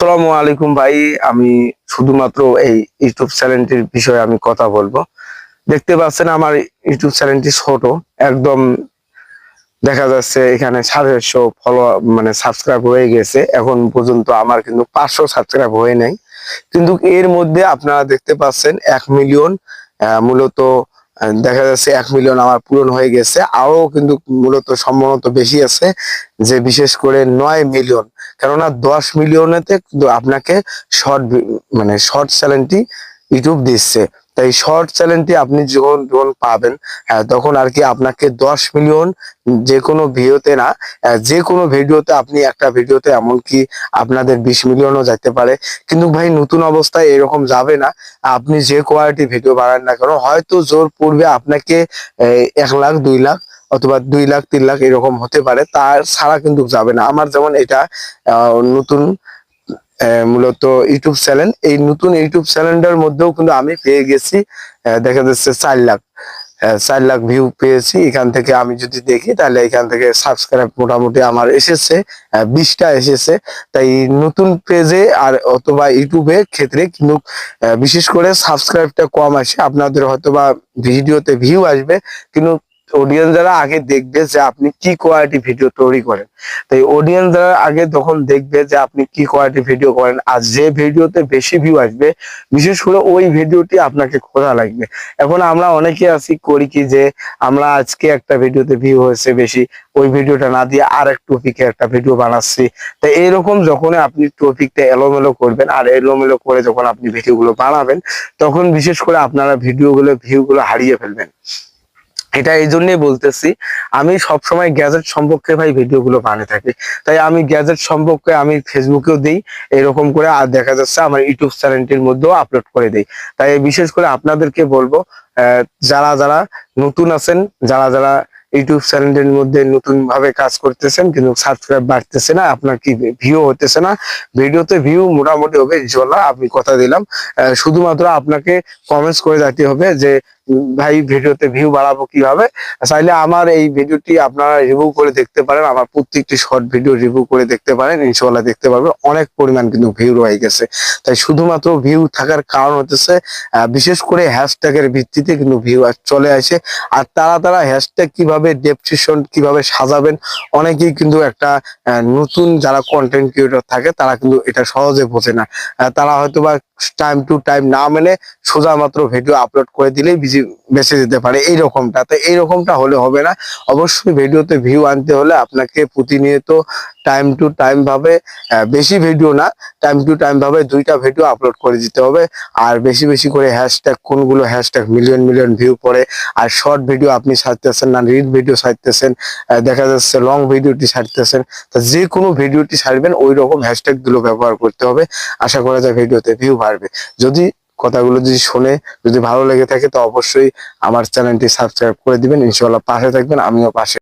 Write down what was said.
আসসালামু আলাইকুম ভাই। আমি শুধুমাত্র এই ইউটিউব চ্যানেলটির বিষয়ে আমি কথা বলব। দেখতে পাচ্ছেন আমার ইউটিউব চ্যানেলটি ছোট। একদম দেখা যাচ্ছে এখানে সাড়ে চারশো ফলো মানে সাবস্ক্রাইব হয়ে গেছে। এখন পর্যন্ত আমার কিন্তু পাঁচশো সাবস্ক্রাইব হয়ে নাই। কিন্তু এর মধ্যে আপনারা দেখতে পাচ্ছেন এক মিলিয়ন মূলত দেখা যাচ্ছে এক মিলিয়ন আমার পূরণ হয়ে গেছে। আরও কিন্তু মূলত সম্ভবত বেশি আছে, যে বিশেষ করে নয় মিলিয়ন কেননা দশ মিলিয়নেতে আপনাকে শর্ট মানে শর্ট চ্যানেলটি ইউটিউব দিচ্ছে। তাই শর্ট চ্যানেলটি আপনি যখন যখন পাবেন তখন আর কি আপনাকে দশ মিলিয়ন যে কোনো ভিডিওতে না যে কোনো ভিডিওতে আপনি একটা ভিডিওতে এমনকি আপনাদের বিশ মিলিয়নও যেতে পারে। কিন্তু ভাই, নতুন অবস্থায় এরকম যাবে না। আপনি যে কোয়ালিটি ভিডিও বানান না কেন, হয়তো জোর পূর্বে আপনাকে এক লাখ, দুই লাখ অথবা দুই লাখ, তিন লাখ এরকম হতে পারে। তার ছাড়া কিন্তু যাবে না। আমার যেমন এটা নতুন মূলত ইউটিউব চ্যানেল। এই নতুন ইউটিউব চ্যানেলটার মধ্যেও কিন্তু আমি পেয়ে গেছি দেখা যাচ্ছে চার লাখ চার লাখ ভিউ পেয়েছি। এখান থেকে আমি যদি দেখি, তাহলে এখান থেকে সাবস্ক্রাইব মোটামুটি আমার এসেছে বিশটা এসেছে। তাই নতুন পেজে আর অথবা ইউটিউবে ক্ষেত্রে কিন্তু বিশেষ করে সাবস্ক্রাইবটা কম আসে। আপনাদের হয়তোবা ভিডিওতে ভিউ আসবে, কিন্তু অডিয়েন্স যারা আগে দেখবে যে আপনি কি কোয়ালিটি ভিডিও তৈরি করেন। তাই অডিয়েন্স যারা আগে তখন দেখবে যে আপনি কি কোয়ালিটি ভিডিও করেন, আর যে ভিডিওতে বেশি ভিউ আসবে, বিশেষ করে ওই ভিডিওটি আপনাকে খোঁজা লাগবে? এখন আমরা অনেকে আছি, করি কি যে আমরা আজকে একটা ভিডিওতে ভিউ হয়েছে বেশি, ওই ভিডিওটা না দিয়ে আর এক টপিকে একটা ভিডিও বানাচ্ছি। তাই এরকম যখন আপনি টপিকটা এলোমেলো করবেন, আর এলোমেলো করে যখন আপনি ভিডিওগুলো বানাবেন, তখন বিশেষ করে আপনারা ভিডিওগুলো ভিউগুলো হারিয়ে ফেলবেন। এটা এই জন্যই বলতেছি, আমি সবসময় গ্যাজেট সম্পর্কে ভাই ভিডিওগুলো বানিয়ে থাকি। তাই আমি গ্যাজেট সম্পর্কে আমি ফেসবুকেও দিই, এরকম করে আর দেখা যাচ্ছে আমার ইউটিউব চ্যানেলটির মধ্যেও আপলোড করে দিই। তাই বিশেষ করে আপনাদেরকে বলব যারা যারা নতুন আছেন, যারা যারা ইউটিউব চ্যানেলের মধ্যে নতুন ভাবে কাজ করতেছেন, কিন্তু সাবস্ক্রাইব বাড়তেছে না, আপনার কি ভিউ হতেছে না, ভিডিওতে ভিউ মোটামুটি হবে ইনশাল্লাহ আমি কথা দিলাম। শুধুমাত্র আপনাকে কমেন্টস করে যেতে হবে যে ভাই ভিডিওতে ভিউ বাড়াবো কীভাবে? চাইলে আমার এই ভিডিওটি আপনারা রিভিউ করে দেখতে পারেন, আমার প্রত্যেকটি শর্ট ভিডিও রিভিউ করে দেখতে পারেন ইনশাল্লাহ দেখতে পারবেন। অনেক পরিমাণ কিন্তু ভিউ রয়ে গেছে। তাই শুধুমাত্র ভিউ থাকার কারণ হতেছে বিশেষ করে হ্যাশট্যাগের ভিত্তিতে কিন্তু ভিউ চলে আসে। আর তারা তারা হ্যাশট্যাগ কীভাবে ডেপসিশন কীভাবে সাজাবেন, অনেকেই কিন্তু একটা নতুন যারা কন্টেন্ট ক্রিয়েটর থাকে, তারা কিন্তু এটা সহজে বোঝে না। তারা হয়তো বা টাইম টু টাইম না মেনে সোজা মাত্র ভিডিও আপলোড করে দিলেই বিজি বেঁচে যেতে পারে এইরকমটা। তো এইরকমটা হলে হবে না। অবশ্যই ভিডিওতে ভিউ আনতে হলে আপনাকে প্রতিনিয়ত টাইম টু টাইম ভাবে বেশি ভিডিও না টাইম টু টাইম ভাবে দুইটা ভিডিও আপলোড করে দিতে হবে। আর বেশি বেশি করে হ্যাশট্যাগ কোনগুলো হ্যাশট্যাগ মিলিয়ন মিলিয়ন ভিউ পড়ে। আর শর্ট ভিডিও আপনি ছাড়তেছেন না রিল ভিডিও ছাড়তেছেন দেখা যাচ্ছে লং ভিডিওটি ছাড়তেছেন। তা যে কোনো ভিডিওটি ছাড়বেন ওই রকম হ্যাশট্যাগগুলো ব্যবহার করতে হবে। আশা করা যায় ভিডিওতে ভিউ বাড়বে। যদি কথাগুলো যদি শুনে যদি ভালো লেগে থাকে, তো অবশ্যই আমার চ্যানেলটি সাবস্ক্রাইব করে দিবেন। ইনশাল্লাহ পাশে থাকবেন, আমিও পাশে